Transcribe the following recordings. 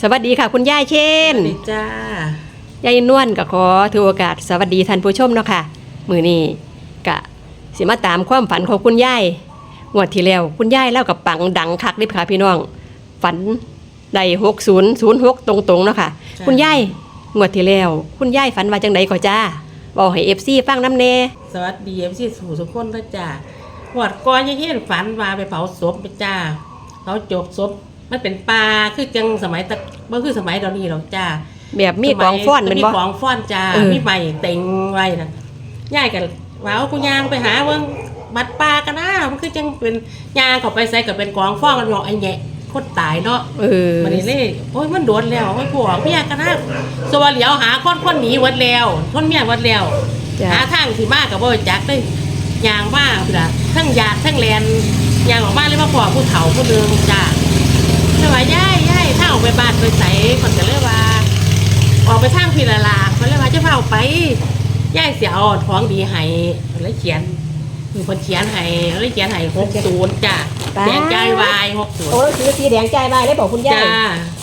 สวัสดีค่ะ คุณย่าเช่นสวัสดีจ้ายายนวลก็ขอถือโอกาสสวัสดีท่านผู้ชมเนาะค่ะ มือนี้กะสิมาตามความฝันของคุณย่ายงวดที่แล้วคุณย่ายเล่ากับปังดังคักเด้อค่ะพี่น้อง ฝันได้หกศูนย์ศูนย์หกตรงๆเนาะค่ะ คุณย่ายงวดที่แล้วคุณย่ายฝันว่าจังไดก็จ้าบอกให้เอฟซีฟังน้ำแน่สวัสดีเอฟซีสู่ทุกคนนะจ้าหวดก่อนยังเห็นฝันว่าไปเผาศพไปจ้าเผาจบศพ มันเป็นป่าคือจังสมัยตะบ่คือสมัยเดี๋ยวนี้หรอกจ้าแบบมีกองฟ้อนสเป็นมีบ่กองฟ้อนจ้าเออมีใบเต็งไว้นะย่ายกันว่าเอากูยางไปหาเบิ่งบัดป่ากันนะมันคือจังเป็นยางเข้าไปใส่กับเป็นกองฟ้อนกันเนาะไอ้แหยะคนตายเนาะเออมันนี่เลยโอ้ยมันโดนแล้วไม่พวกเมียกันนะสวัสดียวหาคนคนหนีวัดแล้วคนเมียวัดแล้วจ้ะหาทางที่มากกับบ่จักเลยยางมากจ้ะทั้งยาดทั้งแลนยางออกมาเลยมาพอผู้เฒ่าผู้เดิมจ้า เลยว่าย่ายย่ายถ้าออกไปบ้านไปใส่คนก็เลยว่า ออกไปทางพิลาลาคนเลยว่าจะพาออกไปย่ายเสียเอาท้องดีให้แล้วเขียนคือคนเขียนให้แล้วเขียนให้หกศูนย์จ้ะแดงใจวายหกศูนย์ โอ้ซื้อสีแดงใจได้ได้บอกคุณย่าจ้าย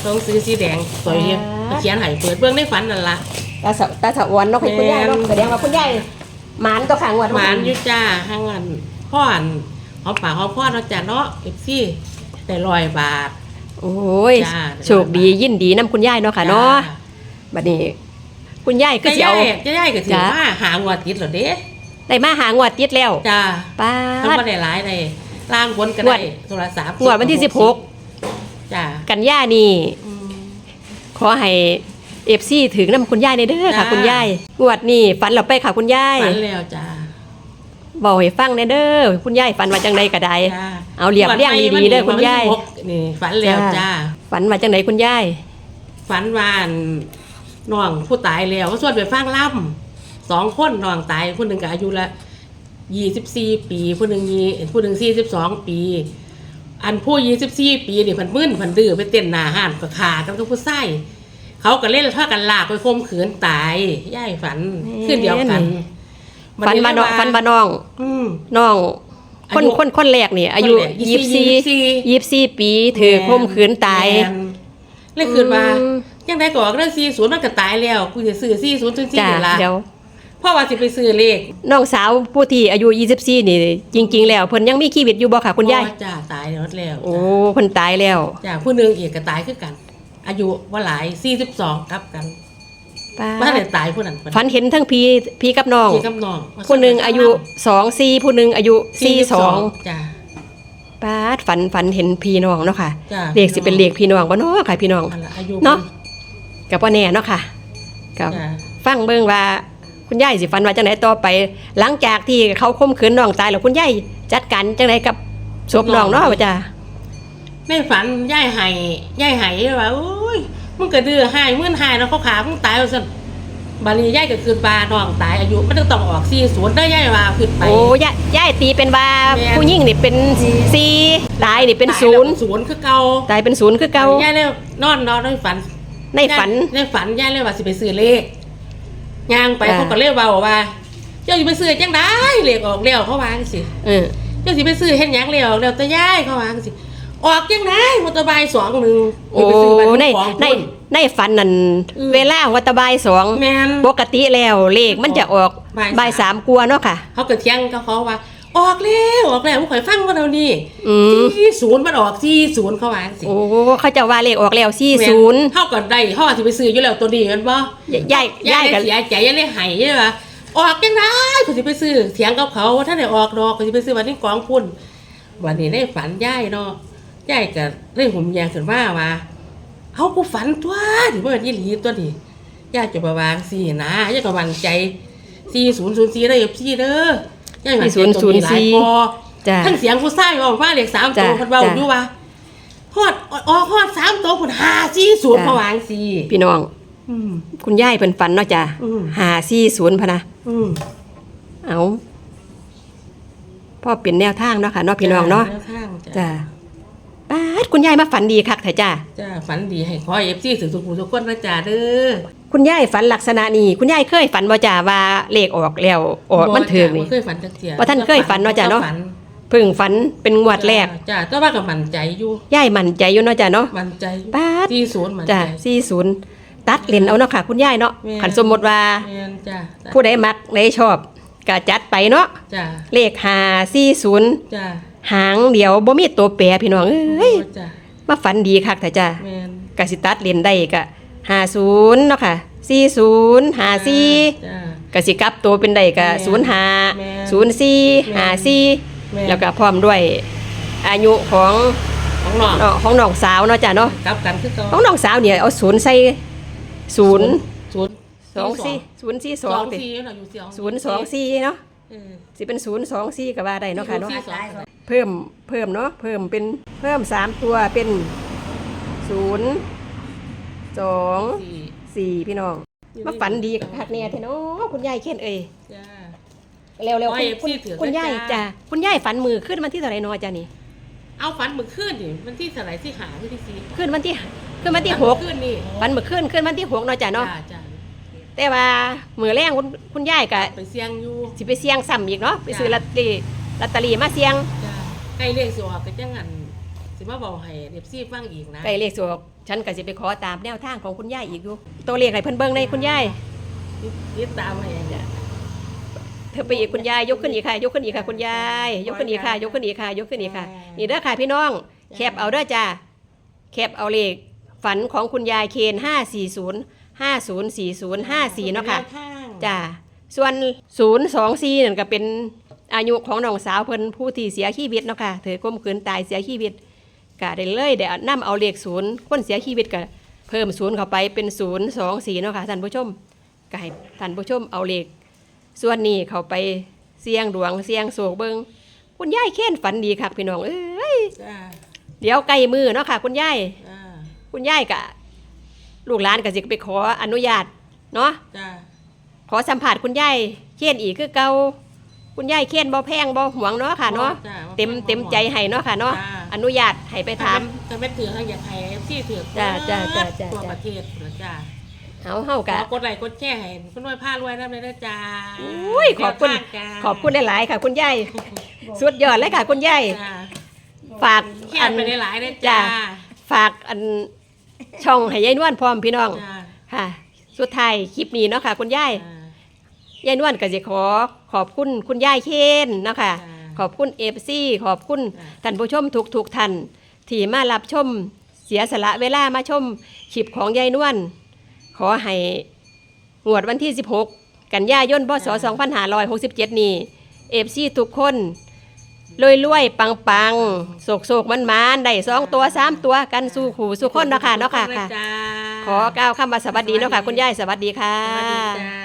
ต้องซื้อสีแดงสวยอ่าเขียนให้เปิดเบื้องในฝันนั่นละตาสะตาสะอวนเนาะให้คุณย่ายเนาะแม่นแสดงว่าคุณย่ายหมานตัวขางวดหวานอยู่จ้าห้างวันพ่อนหอมปากหอมพ่อเนาะจ้าเนาะเอฟซี่แต่ลอยบาท โอ้ยจ้า โชคดียินดีน้ำคุณย่ายเนาะค่ะเนาะบัดนี้ คุณย่ายก็ก็สิจะเอาจะได้ก็ถือจ้า ว่าหางวดติดเหรอเด้ได้มาหางวดติดแล้วจ้าป้าทั้งด วันได้หลายเลยล่างบนก็งวได้ด โทรศัพท์งวดวันที่สิบหกจ้ากันย่านี่ อืม ขอให้เอฟซีถึงน้ำคุณย่ายในเด้อค่ะ จ้า คุณย่ายงวดนี่ฝันเราไปค่ะคุณย่าย ฝันแล้วจ้า บอกให้ฟังในเด้อคุณย่ายฝันว่าจังไดก็ได้จ้าเอาเรียบเรียงดีๆเด้อคุณย่ายวันที่สิบหกนี่ฝันแล้วจ้า ฝันว่าจังไดคุณย่ายฝันว่าอั่นน้องผู้ตายแล้วก็ชวนไปฟังล่ำสองคนน้องตายผู้หนึ่งก็อายุละยี่สิบสี่ปีผู้หนึ่งยี่ผู้หนึ่งสี่สิบสองปี อันผู้ยี่สิบสี่ปีนี่พันมึนพันดื้อไปเต้นหนาห้านก็ขากันกับผู้ใส่เขาก็เล่นท่ากันลากไปข่มขืนตายย่ายฝันขึ้นเดียวกัน ฝันว่าน้องฝันว่าน้องอืม น้อง คนอายุคนคนแรกนี่อายุคนแรกยี่สิบสี่24ยี่ สิบสี่ปีถือข่มขืนตาย แม่นเลยคืนว่าอืม ยังได้ก็ออกเรื่องสี่ศูนย์มันก็ตายแล้วกูจะซื้อสี่ศูนย์ถึงสี่จ้าละเดี๋ยวเพราะว่าสิไปซื้อเลขน้องสาวผู้ที่อายุ24นี่ จริง ๆ แล้วเพิ่นยังมีชีวิตอยู่บ่ค่ะคุณยายพ่อจ้าตายแล้วแล้วโอ้เพิ่นตายแล้ว จ้าผู้หนึงอีกก็ตายคือกัน อายุว่าหลายสี่สิบสองกับกันป้า ว่าได้ตายผู้นั้นฝันเห็นทั้งพี่พี่กับน้องพี่กับน้องผู้หนึ่งอายุ2 4ผู้หนึ่งอายุ42จ้าป้าดฝันฝันเห็นพี่น้องเนาะค่ะจ้าเลขสิเป็นเลขพี่น้องบ่เนาะค่ะพี่น้องอันละอายุเนาะก็บ่แน่เนาะค่ะก็จ้าฟังเบิ่งว่าคุณยายสิฝันว่าจังไดต่อไป หลังจากที่เขาข่มขืนน้องตายแล้วคุณยายจัดการจังไดกับศพน้องเนาะว่าจ้ะในฝันย่ายไห้ย่ายไห้ว่าโอ้ย มึงก็ดื้อไห้มึงไห้แล้วเขาขามึงตายแล้วสิบาลีย่ายก็คืนปลาน้องตายอายุมันต้องออกสี่ศูนย์ได้ย่ายว่าขึ้นไป โอ้ยายยายตีเป็นว่าแม่น ผู้หญิงนี่เป็นสี่ตายนี่เป็นศูนย์ตาแล้วศูนย์คือเก่าตายเป็นศูนย์คือเก่าย่ายเลยนอนนอนในฝันในฝัน ในฝันย่ายเลยว่าสิไปซื้อเลขย่างไปอ่า เขาก็เรียกว่าว่า เจ้าสิไปซื้อจังได้เลขออกแล้วเขาวาจังสิ เออ เจ้าสิไปซื้อเห็นยังเลขออกแล้วแต่ย่ายเขาวาจังสิ ออกจังได้มอเตอร์ไซค์สองหนึ่งโอ้ไปซื้อบัตรในของในคุณในฝันนั่นอืมเวลาวัตบายสองแมนปกติแล้วเลขมันจะออกบ่ายสามบ่ายสามกลัวาเนาะค่ะ เขาก็เที่ยงก็เขาว่าออกแล้วออกแล้วผู้ข่อยฟังว่าเรานี่อืมที่ศูนย์มันออกที่ศูนย์เขาวาจังสิโอ้เขาจะว่าเลขออกแล้วสี่ศูนย์เท่ากับได้เท่ากับสิไปซื้ออยู่แล้วตัวนี้แมันบ่ยายยายกักันนเสียใจยังได้หายใช่ปะออกยังไงกูสิไปซื้อเถียงกับเขาว่าถ้าได้ออกดอกกูสิไปซื้อวันนี้กองพุ่นวันนี้ได้ฝันย่ายเนาะ ย่ายกับเรื่องผมแยงขึ้นว่าว่าเอากูฝันตัวที่ว่ายี่หลีตัวนี้ย่ายจะประวางสี่นะย่ายก็มั่นใจสี่ศูนย์ศูนย์สี่ได้กับสี่เด้อย่ายมั่นใจตัวนี้หลายพอจ้ะทั้งเสียงผู้ชายบอกว่าเลขสามตัวจ้ะคนเบาจ้ะอยู่ว่าฮอดออกฮอดสามตัวคนหาสี่ศูนย์จ้ะพอวางสี่พี่น้องอืมคุณยายเป็นฝันเนาะจ้ะอืมหาสี่ศูนย์พะนะอืมเอาพ่อเปลี่ยนแนวทางเนาะค่ะเนาะพี่น้องเนาะแวทางจ้ะจ้ะ ป้าดคุณยายมาฝันดีคักเถอะจ้ะจ้าฝันดีให้ขอเอฟซีถึงทุกผู้ทุกคนนะจ้าเด้อคุณยายฝันลักษณะนี้คุณยายเคยฝันบ่จ้ะว่าเลขออกแล้วออกมันถึงนี่บ่เคยฝันจักเที่ยว่าท่านเคยฝันเนาะจ้ะเนาะฝันเพิ่งฝันเป็นงวดแรกจ้าแต่ว่าก็มั่นใจอยู่ย่ายมั่นใจอยู่เนาะจ้ะเนาะมั่นใจอยู่ป๊าดที่ศูนย์มั่นจ้ะใจสี่ศูนย์ตัดเลนเอาเนาะค่ะ คุณยายเนาะแม่นขันสมมติว่าแม่นจ้าผู้ใดมักใดชอบก็จัดไปเนาะจ้าเลขหาสี่ศูนย์จ้า หางเดียวบ่มีตัวแปรพี่น้องเอ้ยโจ้ามาฝันดีคักแต่จ้ะแม่นกสิตัดเลนได้ก็ห้าศูนย์เนาะค่ะสี่ศูนย์ห้าสี่จ้ากสิกลับตัวเป็นได้ก็แม่นศูนย์ห้าแม่นศูนย์สี่แม่นห้าสี่แม่นแล้วก็พร้อมด้วย อายุของของน้องเนาะของน้องสาวเนาะจ้ะเนาะกลับกันคือเก่าของน้องสาวเนี่ยเอาศูนย์ใส่ศูนย์ศูนย์สองสี่ศูนย์สี่สสอองงติสี่เราอยู่สองศูนย์สองสี่เนาะเออ สิเป็นศูนย์สองสี่ก็ว่าได้เนาะค่ะเนาะสี่สองเพิ่มเพิ่มเนาะเพิ่มเป็นเพิ่มสามตัวเป็นศูนย์สองสี่สี่พี่น้องมาฝันดีกับคักเนี่ยเทเนาะคุณยายเขียนเอ้ยจ้าเร็วโอ้ๆยคุณพี่ถือคุณยายด้วยจ้าจ้ะคุณยายฝันมือขึ้นวันที่เท่าไหรเนาะจ้ะนี่เอาฝันเมื่อคืนนี่มันที่สไลด์ที่หาที่ที่สี่ขึ้นวันที่ขึ้นวันที่หกฝันเมื่อคืนนี่ฝันมือขึ้นขึ้นวันที่หกเนาะจ้ะเนาะจ้าจ้า แต่ว่ามือแรงคุณคุณยายก็ไปเสี่ยงอยู่สิไปเสี่ยงซ้ำอีกเนาะไปซื้อจ้ะลอตเตอรี่ลอตเตอรี่มาเสี่ยงจ้าใกล้เรียกสิออกก็จังหันสิมาบอกให้เรียบซี่ฟังอีกนะ ใกล้เลขสวกฉันก็สิไปขอตามแนวทางของคุณยายอีกอยู่ตัวเลขให้เพิ่นเบิ่งในคุณยายยึดตามให้เนี่ยเธอไปอีกคุณยายยกขึ้นอีกค่ะ ยกขึ้นอีกค่ะคุณยาย ยกขึ้นอีกค่ะ ยกขึ้นอีกค่ะ ยกขึ้นอีกค่ะ นี่เด้อค่ะพี่น้อง แคปเอาเด้อจ้าแคปเอาเลข ฝันของคุณยายเคน540 5040 54เนาะค่ะจ้าส่วน 024นั่นก็เป็นอายุของน้องสาวเพิ่นผู้ที่เสียชีวิตเนาะค่ะเธอก้มขืนตายเสียชีวิตก็ได้เลยได้นำเอาเลขศูนย์คนเสียชีวิตก็เพิ่มศูนย์เข้าไปเป็น 0 2 4เนาะค่ะท่านผู้ชมก็ให้ท่านผู้ชมเอาเลข ส่วนนี้เขาไปเสี่ยงดวงเสี่ยงโศกเบิงคุณยายเค้นฝันดีคักพี่น้องเอ้ย จ้าเดี๋ยวใกล้มือเนาะค่ะ คุณยาย จ้าคุณยายกะ ลูกหลานก็สิไปขออนุญาตเนาะจ้าขอสัมผัสคุณยายเค้นอีกคือเก่าคุณยายเค้นบ่แพงบ่หวงเนาะค่ะเนาะจ้เต็มเต็มใจให้เนาะค่ะเนาะจ้าอนุญาตให้ไปถามจะไม่ถือให้อยากให้ซี่ถือจ้าจ้าจ้าจ้าตัวประเทศเหรอจ้าเอาเฮาขกะอกดไลค์กดแชร์ให้คุณน้อยผ้ารวยได้เลยนะจ้าอุ้ยขอบคุณแนวทางจ้าขอบคุณหลายๆค่ะ คุณยายสุดยอดเลยค่ะ คุณยายจ้าฝากแค่อันไปได้หลายๆเลยจ้าจ้าฝากอัน ช่องให้ยายนวลพร้อมพี่น้องจ้าค่ะ สุดท้ายคลิปนี้เนาะค่ะ คุณยายจ้ายายนวลก็จะขอขอบคุณคุณยายเคนเนาะคะจ้าขอบคุณเอฟซีขอบคุณจ้าท่านผู้ชมทุกทุกๆท่านที่มารับชมเสียสละเวลามาชมคลิปของยายนวลขอให้งวดวันที่ 16 กันยายนพศ2567 นี้เอฟซีทุกคน รวยรวยๆปังปังๆโศกโศกมันมันๆได้สองตัวสามตัวกันสู่ขู่สู่คนเนาะค่ะเนาะค่ะขอบณค่ะจ้าขอกล่าวคำว่าสวัสดีเนาะค่ะ คุณยายสวัสดีค่ะสวัสดีจ้า